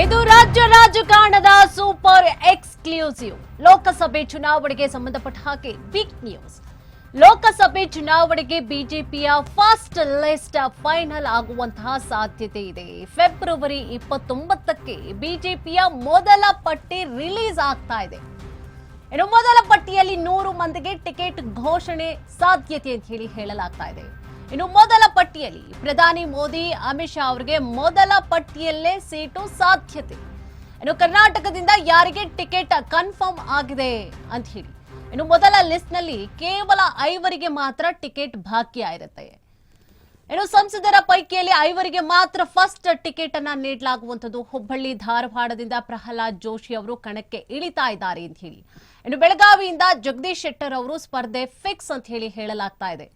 ಇದು ರಾಜ್ಯ ರಾಜಕಾರಣದ ಸೂಪರ್ ಎಕ್ಸ್ಕ್ಲೂಸಿವ್. ಲೋಕಸಭೆ ಚುನಾವಣೆಗೆ ಸಂಬಂಧಪಟ್ಟ ಹಾಗೆ ಬಿಗ್ ನ್ಯೂಸ್ ಲೋಕಸಭೆ ಚುನಾವಣೆಗೆ ಬಿಜೆಪಿಯ ಫಸ್ಟ್ ಲಿಸ್ಟ್ ಫೈನಲ್ ಆಗುವಂತಹ ಸಾಧ್ಯತೆ ಇದೆ. ಫೆಬ್ರವರಿ ಇಪ್ಪತ್ತೊಂಬತ್ತಕ್ಕೆ ಬಿಜೆಪಿಯ ಮೊದಲ ಪಟ್ಟಿ ರಿಲೀಸ್ ಆಗ್ತಾ ಇದೆ. ಇನ್ನು ಮೊದಲ ಪಟ್ಟಿಯಲ್ಲಿ ನೂರು ಮಂದಿಗೆ ಟಿಕೆಟ್ ಘೋಷಣೆ ಸಾಧ್ಯತೆ ಅಂತ ಹೇಳಿ ಹೇಳಲಾಗ್ತಾ ಇದೆ. ಇನ್ನು ಮೊದಲ ಪಟ್ಟಿಯಲ್ಲಿ ಪ್ರಧಾನಿ ಮೋದಿ, ಅಮಿತ್ ಶಾ ಅವರಿಗೆ ಮೊದಲ ಪಟ್ಟಿಯಲ್ಲೇ ಸೀಟು ಸಾಧ್ಯತೆ. ಇನ್ನು ಕರ್ನಾಟಕದಿಂದ ಯಾರಿಗೆ ಟಿಕೆಟ್ ಕನ್ಫರ್ಮ್ ಆಗಿದೆ ಅಂತ ಹೇಳಿ. ಇನ್ನು ಮೊದಲ ಲಿಸ್ಟ್ನಲ್ಲಿ ಕೇವಲ ಐವರಿಗೆ ಮಾತ್ರ ಟಿಕೆಟ್ ಬಾಕಿ ಆಗಿರುತ್ತೆ ಇನ್ನು ಸಂಸದರ ಪೈಕಿಯಲ್ಲಿ ಐವರಿಗೆ ಮಾತ್ರ ಫಸ್ಟ್ ಟಿಕೆಟ್ ಅನ್ನ ನೀಡಲಾಗುವಂಥದ್ದು. ಹುಬ್ಬಳ್ಳಿ, ಧಾರವಾಡದಿಂದ ಪ್ರಹ್ಲಾದ್ ಜೋಶಿ ಅವರು ಕಣಕ್ಕೆ ಇಳಿತಾ ಇದ್ದಾರೆ ಅಂತ ಹೇಳಿ. ಇನ್ನು ಬೆಳಗಾವಿಯಿಂದ ಜಗದೀಶ್ ಶೆಟ್ಟರ್ ಅವರು ಸ್ಪರ್ಧೆ ಫಿಕ್ಸ್ ಅಂತ ಹೇಳಿ ಹೇಳಲಾಗ್ತಾ ಇದೆ.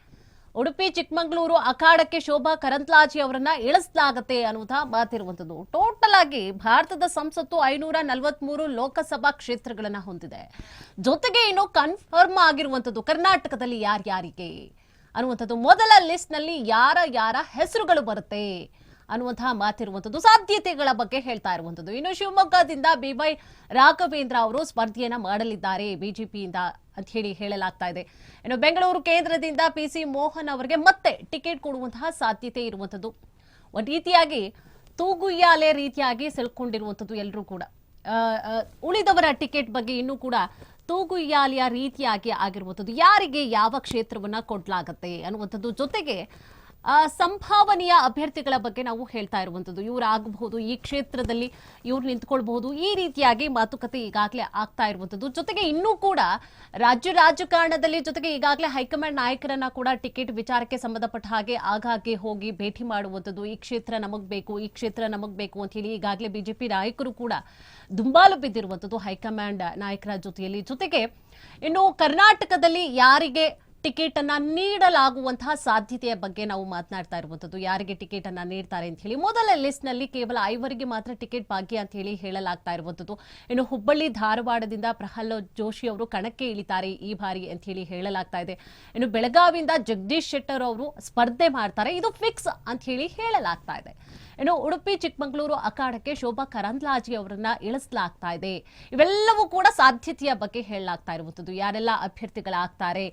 ಉಡುಪಿ, ಚಿಕ್ಕಮಗಳೂರು ಅಖಾಡಕ್ಕೆ ಶೋಭಾ ಕರಂತ್ಲಾಜಿ ಅವರನ್ನ ಇಳಿಸಲಾಗತ್ತೆ ಅನ್ನುವಂತಹ ಮಾತಿರುವಂಥದ್ದು. ಟೋಟಲ್ ಆಗಿ ಭಾರತದ ಸಂಸತ್ತು ಐನೂರ ನಲವತ್ಮೂರು ಲೋಕಸಭಾ ಕ್ಷೇತ್ರಗಳನ್ನ ಹೊಂದಿದೆ. ಜೊತೆಗೆ ಇನ್ನು ಕನ್ಫರ್ಮ್ ಆಗಿರುವಂಥದ್ದು ಕರ್ನಾಟಕದಲ್ಲಿ ಯಾರ್ಯಾರಿಗೆ ಅನ್ನುವಂಥದ್ದು. ಮೊದಲ ಲಿಸ್ಟ್ನಲ್ಲಿ ಯಾರ ಯಾರ ಹೆಸರುಗಳು ಬರುತ್ತೆ? ಅನ್ನುವಂತಹ ಮಾತಿರುವಂಥದ್ದು, ಸಾಧ್ಯತೆಗಳ ಬಗ್ಗೆ ಹೇಳ್ತಾ ಇರುವಂಥದ್ದು. ಇನ್ನು ಶಿವಮೊಗ್ಗದಿಂದ ಬಿವೈ ರಾಘವೇಂದ್ರ ಅವರು ಸ್ಪರ್ಧೆಯನ್ನ ಮಾಡಲಿದ್ದಾರೆ ಬಿಜೆಪಿಯಿಂದ ಅಂತ ಹೇಳಿ ಹೇಳಲಾಗ್ತಾ ಇದೆ. ಇನ್ನು ಬೆಂಗಳೂರು ಕೇಂದ್ರದಿಂದ ಪಿ ಸಿ ಮೋಹನ್ ಅವರಿಗೆ ಮತ್ತೆ ಟಿಕೆಟ್ ಕೊಡುವಂತಹ ಸಾಧ್ಯತೆ ಇರುವಂಥದ್ದು. ಒಂದು ರೀತಿಯಾಗಿ ತೂಗುಯ್ಯಾಲೆ ರೀತಿಯಾಗಿ ಸೆಳ್ಕೊಂಡಿರುವಂಥದ್ದು ಎಲ್ಲರೂ ಕೂಡ. ಉಳಿದವರ ಟಿಕೆಟ್ ಬಗ್ಗೆ ಇನ್ನೂ ಕೂಡ ತೂಗುಯ್ಯಾಲೆಯ ರೀತಿಯಾಗಿ ಆಗಿರುವಂಥದ್ದು. ಯಾರಿಗೆ ಯಾವ ಕ್ಷೇತ್ರವನ್ನು ಕೊಡಲಾಗತ್ತೆ ಅನ್ನುವಂಥದ್ದು ಜೊತೆಗೆ ಸಂಭಾವನೀಯ ಅಭ್ಯರ್ಥಿಗಳ ಬಗ್ಗೆ ನಾವು ಹೇಳ್ತಾ ಇರುವಂಥದ್ದು. ಇವ್ರು ಆಗಬಹುದು ಈ ಕ್ಷೇತ್ರದಲ್ಲಿ ಇವ್ರು ನಿಂತ್ಕೊಳ್ಬಹುದು, ಈ ರೀತಿಯಾಗಿ ಮಾತುಕತೆ ಈಗಾಗಲೇ ಆಗ್ತಾ ಇರುವಂಥದ್ದು. ಜೊತೆಗೆ ಇನ್ನೂ ಕೂಡ ರಾಜ್ಯ ರಾಜಕಾರಣದಲ್ಲಿ ಜೊತೆಗೆ ಈಗಾಗಲೇ ಹೈಕಮಾಂಡ್ ನಾಯಕರನ್ನ ಕೂಡ ಟಿಕೆಟ್ ವಿಚಾರಕ್ಕೆ ಸಂಬಂಧಪಟ್ಟ ಹಾಗೆ ಆಗಾಗ್ಗೆ ಹೋಗಿ ಭೇಟಿ ಮಾಡುವಂಥದ್ದು. ಈ ಕ್ಷೇತ್ರ ನಮಗ್ ಬೇಕು, ಈ ಕ್ಷೇತ್ರ ನಮಗ್ ಬೇಕು ಅಂತ ಹೇಳಿ ಈಗಾಗಲೇ ಬಿಜೆಪಿ ನಾಯಕರು ಕೂಡ ದುಂಬಾಲು ಬಿದ್ದಿರುವಂಥದ್ದು ಹೈಕಮಾಂಡ್ ನಾಯಕರ ಜೊತೆಯಲ್ಲಿ. ಜೊತೆಗೆ ಇನ್ನು ಕರ್ನಾಟಕದಲ್ಲಿ ಯಾರಿಗೆ ಟಿಕೆಟ್ ಅನ್ನ ನೀಡಲಾಗುವಂತಹ ಸಾಧ್ಯತೆಯ ಬಗ್ಗೆ ನಾವು ಮಾತನಾಡ್ತಾ ಇರುವಂತದ್ದು ಯಾರಿಗೆ ಟಿಕೆಟ್ ಅನ್ನ ನೀಡ್ತಾರೆ ಅಂತ ಹೇಳಿ ಮೊದಲ ಲಿಸ್ಟ್ನಲ್ಲಿ ಕೇವಲ ಐವರಿಗೆ ಮಾತ್ರ ಟಿಕೆಟ್ ಭಾಗ್ಯ ಅಂತ ಹೇಳಿ ಹೇಳಲಾಗ್ತಾ ಇರುವಂತದ್ದು ಇನ್ನು ಹುಬ್ಬಳ್ಳಿ, ಧಾರವಾಡದಿಂದ ಪ್ರಹ್ಲಾದ್ ಜೋಶಿ ಅವರು ಕಣಕ್ಕೆ ಇಳಿತಾರೆ ಈ ಬಾರಿ ಅಂತ ಹೇಳಿ ಹೇಳಲಾಗ್ತಾ ಇದೆ. ಇನ್ನು ಬೆಳಗಾವಿಯಿಂದ ಜಗದೀಶ್ ಶೆಟ್ಟರ್ ಅವರು ಸ್ಪರ್ಧೆ ಮಾಡ್ತಾರೆ. ಇದು ಫಿಕ್ಸ್ ಅಂತ ಹೇಳಿ ಹೇಳಲಾಗ್ತಾ ಇದೆ. ಇನ್ನು ಉಡುಪಿ, ಚಿಕ್ಕಮಗಳೂರು ಅಖಾಡಕ್ಕೆ ಶೋಭಾ ಕರಂದ್ಲಾಜಿ ಅವರನ್ನ ಇಳಿಸಲಾಗ್ತಾ ಇದೆ. ಇವೆಲ್ಲವೂ ಕೂಡ ಸಾಧ್ಯತೆಯ ಬಗ್ಗೆ ಹೇಳಲಾಗ್ತಾ ಇರುವಂತದ್ದು ಯಾರೆಲ್ಲ ಅಭ್ಯರ್ಥಿಗಳಾಗ್ತಾರೆ?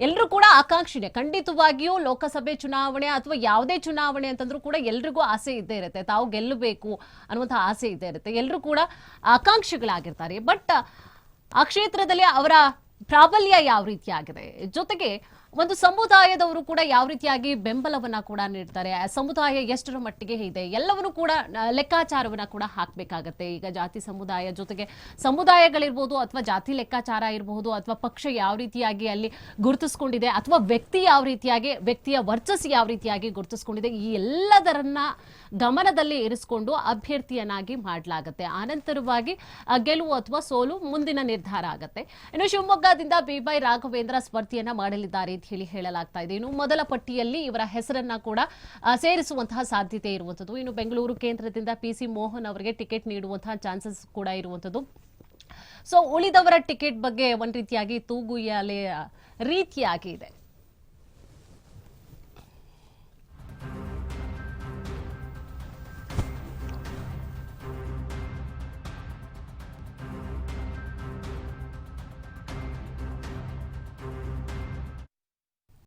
ಎಲ್ಲರೂ ಕೂಡ ಆಕಾಂಕ್ಷಿನೇ. ಖಂಡಿತವಾಗಿಯೂ ಲೋಕಸಭೆ ಚುನಾವಣೆ ಅಥವಾ ಯಾವುದೇ ಚುನಾವಣೆ ಅಂತಂದ್ರೂ ಕೂಡ ಎಲ್ರಿಗೂ ಆಸೆ ಇದ್ದೇ ಇರುತ್ತೆ. ತಾವು ಗೆಲ್ಲಬೇಕು ಅನ್ನುವಂಥ ಆಸೆ ಇದ್ದೇ ಇರುತ್ತೆ. ಎಲ್ಲರೂ ಕೂಡ ಆಕಾಂಕ್ಷಿಗಳಾಗಿರ್ತಾರೆ. ಬಟ್ ಆ ಕ್ಷೇತ್ರದಲ್ಲಿ ಅವರ ಪ್ರಾಬಲ್ಯ ಯಾವ ರೀತಿಯಾಗಿದೆ ಜೊತೆಗೆ ಒಂದು ಸಮುದಾಯದವರು ಕೂಡ ಯಾವ ರೀತಿಯಾಗಿ ಬೆಂಬಲವನ್ನ ಕೂಡ ನೀಡ್ತಾರೆ? ಸಮುದಾಯ ಎಷ್ಟರ ಮಟ್ಟಿಗೆ ಇದೆ? ಎಲ್ಲವನ್ನು ಕೂಡ ಲೆಕ್ಕಾಚಾರವನ್ನ ಕೂಡ ಹಾಕಬೇಕಾಗತ್ತೆ. ಈಗ ಜಾತಿ ಸಮುದಾಯ ಜೊತೆಗೆ ಸಮುದಾಯಗಳಿರ್ಬೋದು ಅಥವಾ ಜಾತಿ ಲೆಕ್ಕಾಚಾರ ಇರಬಹುದು ಅಥವಾ ಪಕ್ಷ ಯಾವ ರೀತಿಯಾಗಿ ಅಲ್ಲಿ ಗುರುತಿಸ್ಕೊಂಡಿದೆ ಅಥವಾ ವ್ಯಕ್ತಿ ಯಾವ ರೀತಿಯಾಗಿ, ವ್ಯಕ್ತಿಯ ವರ್ಚಸ್ಸು ಯಾವ ರೀತಿಯಾಗಿ ಗುರುತಿಸ್ಕೊಂಡಿದೆ, ಈ ಎಲ್ಲದರನ್ನ ಗಮನದಲ್ಲಿ ಇರಿಸಿಕೊಂಡು ಅಭ್ಯರ್ಥಿಯನ್ನಾಗಿ ಮಾಡಲಾಗುತ್ತೆ. ಆನಂತರವಾಗಿ ಗೆಲುವು ಅಥವಾ ಸೋಲು ಮುಂದಿನ ನಿರ್ಧಾರ ಆಗುತ್ತೆ. ಇನ್ನು ಶಿವಮೊಗ್ಗದಿಂದ ಬಿಬೈ ರಾಘವೇಂದ್ರ ಸ್ಪರ್ಧೆಯನ್ನ ಮಾಡಲಿದ್ದಾರೆ. ಹೇಳಿ ಹೇಳಲಾಗ್ತಾ ಇದೆ. ಇನ್ನು ಮೊದಲ ಪಟ್ಟಿಯಲ್ಲಿ ಇವರ ಹೆಸರನ್ನ ಕೂಡ ಸೇರಿಸುವಂತಹ ಸಾಧ್ಯತೆ ಇರುವಂಥದ್ದು. ಇನ್ನು ಬೆಂಗಳೂರು ಕೇಂದ್ರದಿಂದ ಪಿ ಸಿ ಮೋಹನ್ ಅವರಿಗೆ ಟಿಕೆಟ್ ನೀಡುವಂತಹ ಚಾನ್ಸಸ್ ಕೂಡ ಇರುವಂಥದ್ದು. ಸೊ, ಉಳಿದವರ ಟಿಕೆಟ್ ಬಗ್ಗೆ ಒಂದ್ ರೀತಿಯಾಗಿ ತೂಗುಯ್ಯಾಲೆಯ ರೀತಿಯಾಗಿ ಇದೆ.